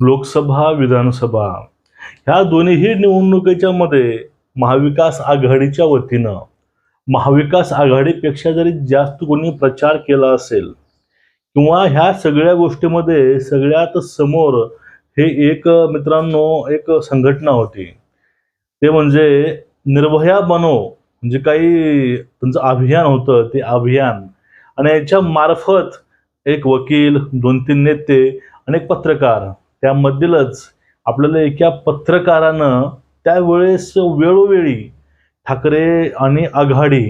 लोकसभा विधानसभा ह्या दोन्हीही निवडणुकीच्या मध्ये महाविकास आघाडीच्या वतीनं महाविकास आघाडीपेक्षा जरी जास्त कोणी प्रचार केला असेल किंवा ह्या सगळ्या गोष्टीमध्ये सगळ्यात समोर हे एक मित्रांनो एक संघटना होती. ते म्हणजे निर्भया बनो म्हणजे काही त्यांचं अभियान होतं ते अभियान. आणि याच्या मार्फत एक वकील दोन तीन नेते आणि एक पत्रकार त्यामधीलच आपल्याला एका पत्रकारानं त्यावेळेस वेळोवेळी ठाकरे आणि आघाडी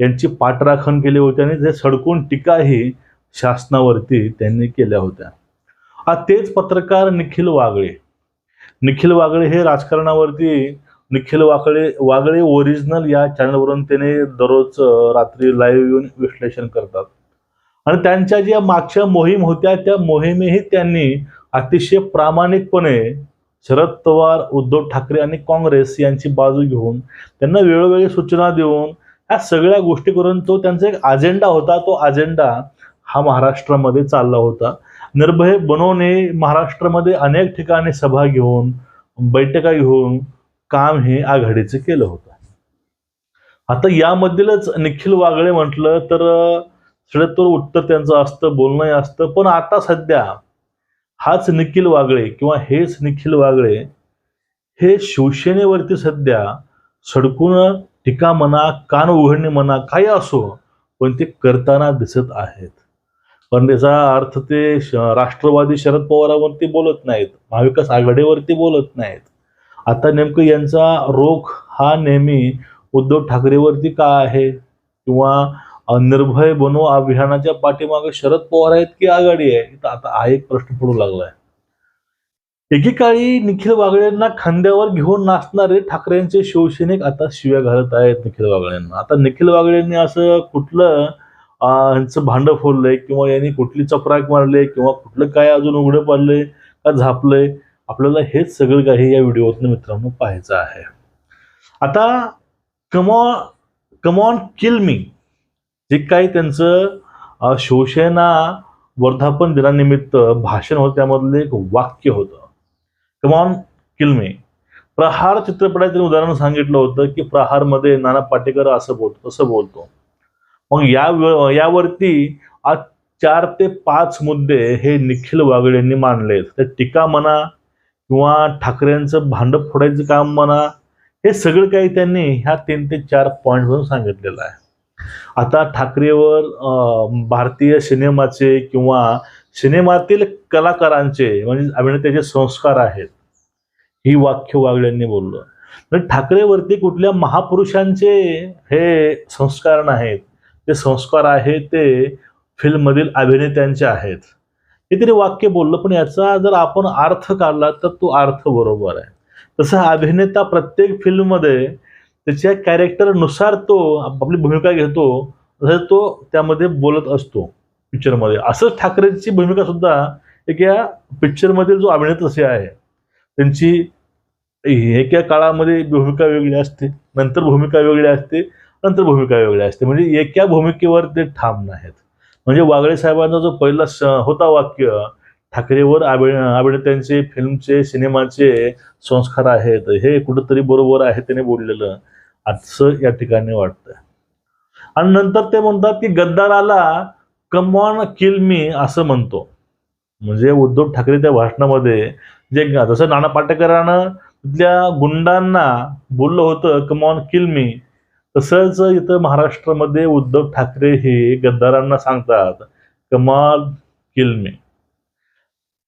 यांची पाठराखण केली होती आणि ते सडकून टीकाही शासनावरती त्यांनी केल्या होत्या. आ तेच पत्रकार निखिल वागळे. निखिल वागळे हे राजकारणावरती निखिल वागळे वागळे ओरिजिनल या चॅनलवरून त्याने दररोज रात्री लाईव्ह येऊन विश्लेषण करतात. आणि त्यांच्या ज्या मागच्या मोहीम होत्या त्या मोहिमेही त्यांनी अतिशय प्रामाणिकपणे शरद पवार उद्धव ठाकरे आणि काँग्रेस यांची बाजू घेऊन त्यांना वेळोवेळी सूचना देऊन ह्या सगळ्या गोष्टी करून तो त्यांचा एक अजेंडा होता. तो अजेंडा हा महाराष्ट्रामध्ये चालला होता. निर्भय बनवणे महाराष्ट्रामध्ये अनेक ठिकाणी सभा घेऊन बैठका घेऊन काम हे आघाडीचं केलं होतं. आता यामधीलच निखिल वागळे म्हटलं तर सडतोर उत्तर त्यांचं असतं बोलणंही असतं. पण आता सध्या हाच निखिल वागळे किंवा हेच निखिल वागळे हे शिवसेनेवरती सध्या सडकून टीका म्हणा कान उघडणे म्हणा काही असो पण ते करताना दिसत आहेत. पण त्याचा अर्थ ते राष्ट्रवादी शरद पवारावरती बोलत नाहीत महाविकास आघाडीवरती बोलत नाहीत. आता नेमकं यांचा रोख हा नेहमी उद्धव ठाकरेवरती का आहे? किंवा निर्भय बनो अभियानाच्या पाठीमागे शरद पवार आहेत की आघाडी आहे? इथं आता हा एक प्रश्न पडू लागलाय. एकेकाळी निखिल वागळेंना खांद्यावर घेऊन नाचणारे ठाकरेंचे शिवसैनिक आता शिव्या घालत आहेत निखिल वागळेंना आता निखिल वागळेंनी असं कुठलं यांचं भांडं फोडलंय किंवा यांनी कुठली चपराक मारले किंवा कुठलं काय अजून उघडं पडलंय का झापलंय? आपल्याला हेच सगळं काही या व्हिडिओतनं मित्रांनो पाहायचं आहे. आता कमॉ कमॉन किल मी जे काही त्यांचं शिवसेना वर्धापन दिनानिमित्त भाषण होतं त्यामधलं एक वाक्य होतं. कमॉन किल मी प्रहार चित्रपटातील उदाहरण सांगितलं होतं की प्रहारमध्ये नाना पाटेकर असं बोलतो तसं बोलतो. मग या यावरती आज चार ते पाच मुद्दे हे निखिल वागळे यांनी मांडलेत ते टीका म्हणा किंवा ठाकरेंचं भांड फोडायचं काम म्हणा हे सगळं काही त्यांनी ह्या तीन ते चार पॉईंटवरून सांगितलेलं आहे. आता ठाकरेवर भारतीय सिनेमाचे किंवा सिनेमातील कलाकारांचे म्हणजे अभिनेत्याचे संस्कार आहेत. ही वाक्य वागळ्यांनी बोललं. तर ठाकरेवरती कुठल्या महापुरुषांचे हे संस्कार नाहीत. ते संस्कार आहे ते फिल्ममधील अभिनेत्यांचे आहेत. हे तरी वाक्य बोललं पण याचा जर आपण अर्थ काढला तर तो अर्थ बरोबर आहे. तसं अभिनेता प्रत्येक फिल्ममध्ये त्याच्या कॅरेक्टरनुसार तो आपली भूमिका घेतो तसं तो त्यामध्ये बोलत असतो पिक्चरमध्ये असंच ठाकरेंची भूमिका सुद्धा एक या पिक्चरमधील जो अभिनेता असे आहे त्यांची एका काळामध्ये भूमिका वेगळी असते नंतर भूमिका वेगळी असते नंतर भूमिका वेगळी असते. म्हणजे एका भूमिकेवर ते ठाम नाहीत. म्हणजे वागळे साहेबांचा जो पहिला स होता वाक्य ठाकरेवर अभि अभिनेत्यांचे फिल्मचे सिनेमाचे संस्कार आहेत. हे कुठंतरी बरोबर आहे त्याने बोललेलं. असं या ठिकाणी वाटतं आणि नंतर ते म्हणतात की गद्दाराला कमॉन किल मी असं म्हणतो. म्हणजे उद्धव ठाकरे त्या भाषणामध्ये जे जसं नाना पाटेकरानं तिथल्या गुंडांना बोललं होतं कमॉन किल मी तसंच इथं महाराष्ट्रामध्ये उद्धव ठाकरे हे गद्दारांना सांगतात कमाल किल मी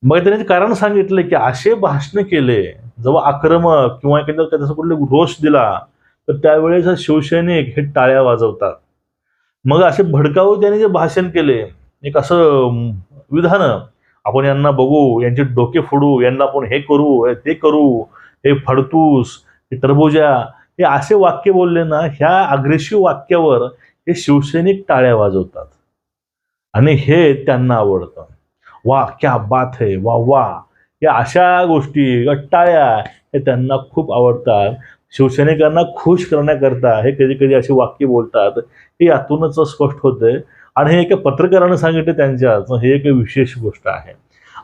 मग त्यांनी कारण सांगितलं की असे भाषण केले जेव्हा आक्रमक किंवा एखाद्या त्याचा कुठला रोष दिला तर त्यावेळेस शिवसैनिक हे टाळ्या वाजवतात. मग असे भडकावू त्यांनी जे भाषण केले एक असं विधान आपण यांना बघू यांचे डोके फोडू यांना आपण हे करू ते करू हे फडतूस हे टरबुजा हे असे वाक्य बोलले ना ह्या अग्रेसिव्ह वाक्यावर हे शिवसैनिक टाळ्या वाजवतात. आणि हे त्यांना आवडतं. वा क्या बात है वा वा. या अशा गोष्टी गट्टाळ्या हे त्यांना खूप आवडतात. शिवसैनिकांना खुश करण्याकरता हे कधी कधी अशी वाक्य बोलतात. हे यातूनच स्पष्ट होतं. आणि हे एका पत्रकारानं सांगितलं त्यांच्याच हे एक विशेष गोष्ट आहे.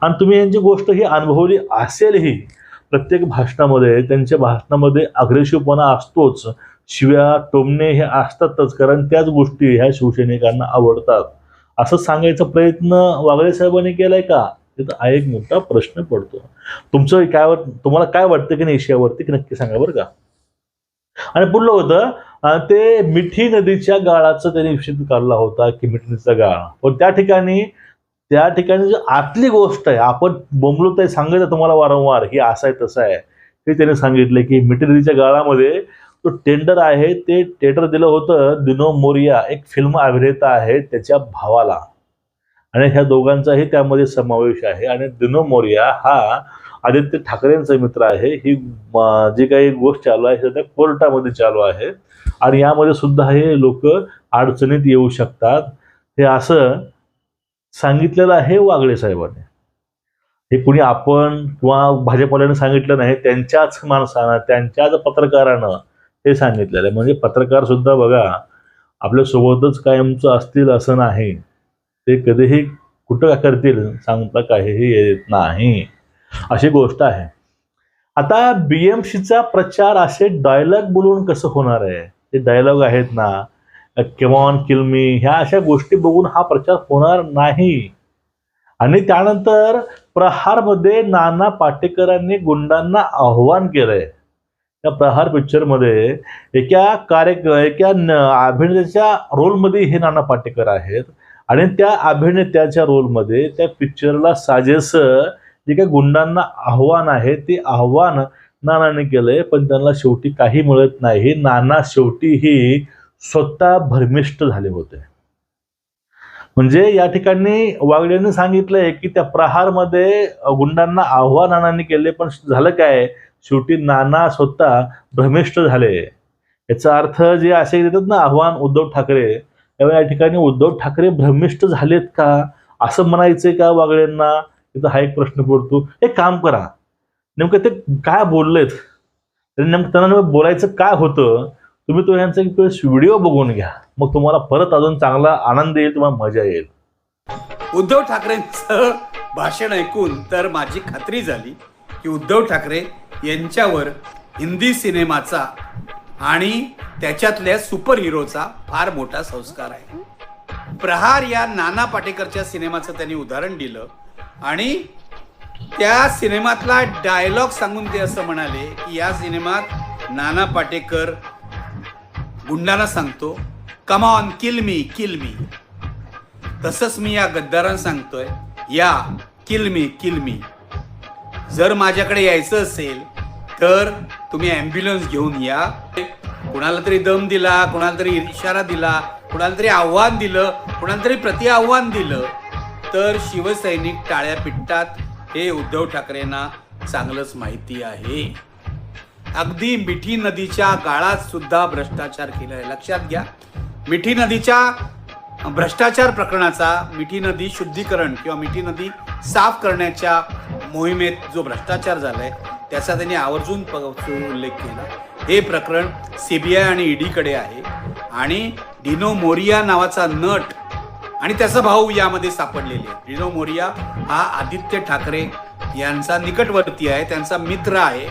आणि तुम्ही यांची गोष्ट ही अनुभवली असेलही. प्रत्येक भाषणामध्ये त्यांच्या भाषणामध्ये अग्रेसिव्हपणा असतोच. शिव्या टोमणे हे असतातच. कारण त्याच गोष्टी ह्या शिवसैनिकांना आवडतात. असं सांगायचा प्रयत्न वागळे साहेबांनी केलाय का? तिथं हा एक मोठा प्रश्न पडतो. तुमचं काय तुम्हाला काय वाटतं की नाही यावरती की नक्की सांगा बरं का? आणि पुढलं होतं ते मिठी नदीच्या गाळाचं त्यांनी विषय काढला होता की मिठी नदीचा गाळ. पण त्या ठिकाणी त्या ठिकाणी जी आतली गोष्ट आहे आपण बोंबलो तर सांगायचं तुम्हाला वारंवार ही असं आहे तसं आहे. हे त्याने सांगितलं की मिठी नदीच्या गाळामध्ये तो टेंडर आहे ते टेंडर दिलं होतं दिनो मोरिया एक फिल्म अभिनेता आहे त्याच्या भावाला. आणि ह्या दोघांचाही त्यामध्ये समावेश आहे. आणि दिनो मोरिया हा आदित्य ठाकरेंचा मित्र आहे. ही जी काही गोष्ट चालू आहे सध्या कोर्टामध्ये चालू आहे. आणि यामध्ये सुद्धा हे लोक अडचणीत येऊ शकतात. हे असं सांगितलेलं आहे वागळे साहेबांनी. हे कुणी आपण किंवा भाजपवाल्याने सांगितलं नाही त्यांच्याच माणसानं त्यांच्याच पत्रकारानं हे सांगितलेलं आहे. म्हणजे पत्रकार सुद्धा बघा आपल्या सोबतच कायमचं असतील असं नाही. ते कधीही कुठं काय करतील सांगता काहीही येत नाही. अशी गोष्ट आहे. आता बी एम सीचा प्रचार असे डायलॉग बोलून कसं होणार आहे? ते डायलॉग आहेत ना केमॉन किलमी ह्या अशा गोष्टी बघून हा प्रचार होणार नाही. आणि त्यानंतर प्रहारमध्ये नाना पाटेकरांनी गुंडांना आव्हान केलंय. त्या प्रहार पिक्चरमध्ये एका कार्य एका अभिनेत्याच्या रोलमध्ये हे नाना पाटेकर आहेत. आणि त्या अभिनेत्याच्या रोलमध्ये त्या पिक्चरला साजेस जे काही गुंडांना आव्हान आहे ते आव्हान नानाने केलंय पण त्यांना शेवटी काही मिळत नाही. नाना शेवटीही स्वतः भरमिष्ट झाले होते. म्हणजे या ठिकाणी वागड्यांनी सांगितलंय की त्या प्रहारमध्ये गुंडांना आव्हान केले पण झालं काय? शेवटी नाना स्वतः भ्रमिष्ठ झाले. याचा अर्थ जे असे देतात ना आव्हान उद्धव ठाकरे त्यामुळे या ठिकाणी उद्धव ठाकरे भ्रमिष्ट झालेत का? असं म्हणायचंय का वागळ्यांना? इथं हा एक प्रश्न पडतो. एक काम करा. नेमकं ते काय बोललेत? नेमकं त्यांना बोलायचं काय होतं? तुम्ही तो यांचा एक व्हिडिओ बघून घ्या. मग तुम्हाला परत अजून चांगला आनंद येईल तुम्हाला मजा येईल. उद्धव ठाकरेंचं भाषण ऐकून तर माझी खात्री झाली की उद्धव ठाकरे यांच्यावर हिंदी सिनेमाचा आणि त्याच्यातल्या सुपर हिरोचा फार मोठा संस्कार आहे. प्रहार या नाना पाटेकरच्या सिनेमाचं त्यांनी उदाहरण दिलं आणि त्या सिनेमातला डायलॉग सांगून ते असं म्हणाले की या सिनेमात नाना पाटेकर गुंडांना सांगतो कमा ऑन किल मी किल मी तसंच मी या गद्दारांना सांगतोय या किल मी किल मी जर माझ्याकडे यायचं असेल तर तुम्ही ॲम्ब्युलन्स घेऊन या. कुणाला तरी दम दिला कुणाला तरी इशारा दिला कुणाला तरी आव्हान दिलं कुणाला तरी प्रति आव्हान दिलं तर शिवसैनिक टाळ्या पिटतात. हे उद्धव ठाकरेंना चांगलंच माहिती आहे. अगदी मिठी नदीच्या गाळात सुद्धा भ्रष्टाचार केला आहे लक्षात घ्या. मिठी नदीच्या भ्रष्टाचार प्रकरणाचा मिठी नदी शुद्धीकरण किंवा मिठी नदी साफ करण्याच्या मोहिमेत जो भ्रष्टाचार झालाय त्याचा त्यांनी आवर्जून उल्लेख केला. हे प्रकरण सीबीआय आणि ईडीकडे आहे आणि डिनो मोरिया नावाचा नट आणि त्याचा भाऊ यामध्ये सापडलेले आहे डिनो मोरिया हा आदित्य ठाकरे यांचा निकटवर्ती आहे त्यांचा मित्र आहे.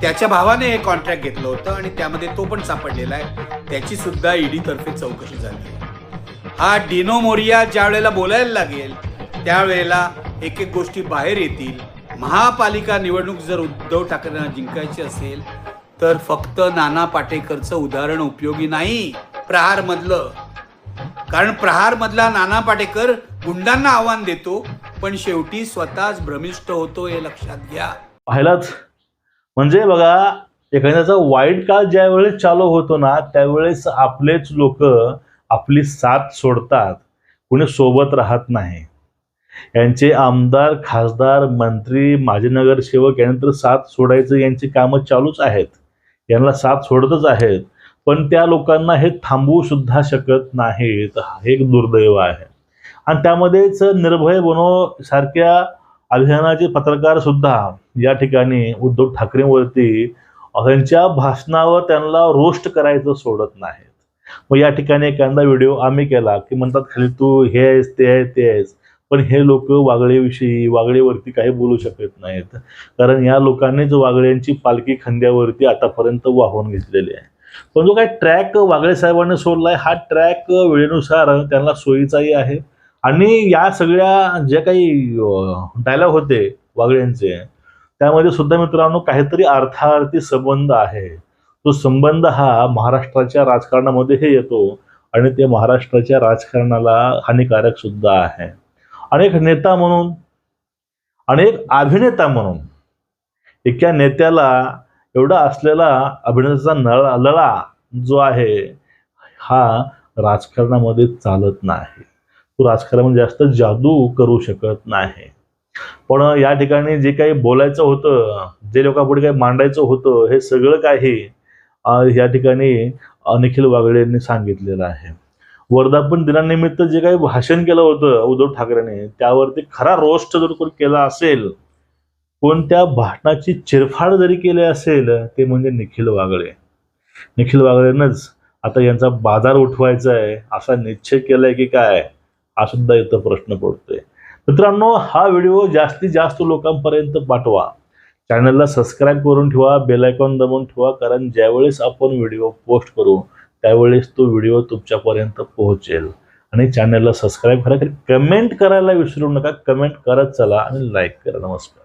त्याच्या भावाने हे कॉन्ट्रॅक्ट घेतलं होतं आणि त्यामध्ये तो पण सापडलेला आहे. त्याची सुद्धा ईडीतर्फे चौकशी झाली. आहे हा डिनो मोरिया ज्या वेळेला बोलायला लागेल त्यावेळेला एक एक गोष्टी बाहेर येतील. महापालिका निवडणूक जर उद्धव ठाकरेंना जिंकायची असेल तर फक्त नाना पाटेकरचं उदाहरण उपयोगी नाही प्रहार मधलं कारण प्रहार मधला नाना पाटेकर गुंडांना आव्हान देतो पण शेवटी स्वतःच भ्रमिष्ट होतो हे लक्षात घ्या. पाहिलाच. म्हणजे बघा एखाद्याचा वाईट काळ ज्या वेळेस चालू होतो ना त्यावेळेस आपलेच लोक आपली साथ सोडतात. कुणी सोबत राहत नाही. यांचे आमदार खासदार मंत्री माजी नगरसेवक यानंतर साथ सोडायचं यांची कामं चालूच आहेत. यांना साथ सोडतच आहेत. पण त्या लोकांना हे थांबवू सुद्धा शकत नाहीत. हे एक दुर्दैव आहे. आणि त्यामध्येच निर्भय बनो सारख्या अभियानाचे पत्रकार सुद्धा या ठिकाणी उद्धव ठाकरेंवरती त्यांच्या भाषणावर त्यांना रोस्ट करायचं सोडत नाहीत. मग या ठिकाणी एखादा व्हिडिओ आम्ही केला की म्हणतात खाली तू हे आहेस ते आहे ते आहेस. पण हे लोक वागळेविषयी वागळेवरती काही बोलू शकत नाहीत. कारण या लोकांनीच वागळ्यांची पालखी खांद्यावरती आतापर्यंत वाहून घेतलेली आहे. पण जो काही ट्रॅक वागळे साहेबांनी सोडलाय हा ट्रॅक वेळेनुसार त्यांना सोयीचाही आहे. आणि या सगळ्या जे काही डायलॉग होते वागळ्यांचे त्यामध्ये सुद्धा मित्रांनो काहीतरी अर्थार्थी संबंध आहे. तो संबंध हा महाराष्ट्राच्या राजकारणामध्ये हे येतो आणि ते महाराष्ट्राच्या राजकारणाला हानिकारक सुद्धा आहे. अनेक नेता म्हणून अनेक अभिनेता म्हणून एका नेत्याला एवढा असलेला अभिनेत्याचा नळा लळा जो आहे हा राजकारणामध्ये चालत नाही. तो राजकारणामध्ये जास्त जादू करू शकत नाही. पण या ठिकाणी जे काही बोलायचं होतं जे लोकांपुढे काही मांडायचं होतं हे सगळं काही या ठिकाणी निखिल वागळे यांनी सांगितलेलं आहे. वर्धापन दिनानिमित्त जे काही भाषण केलं होतं उद्धव ठाकरेने त्यावरती खरा रोस्ट जर कोण केला असेल कोणत्या भाषणाची चिरफाड जरी केली असेल ते म्हणजे निखिल वागळे. निखिल वागळेनंच आता यांचा बाजार उठवायचा आहे असा निश्चय केलाय की काय हा सुद्धा इथं प्रश्न पडतोय. मित्रांनो हा व्हिडिओ जास्तीत जास्त लोकांपर्यंत पाठवा. चॅनलला सबस्क्राईब करून ठेवा बेल आयकॉन दाबून ठेवा कारण ज्यावेळेस आपण व्हिडिओ पोस्ट करू त्यावेळेस तो व्हिडिओ तुमच्यापर्यंत पोहोचेल. आणि चॅनलला सबस्क्राईब करा कमेंट करायला विसरू नका कमेंट करत चला आणि लाईक करा. नमस्कार.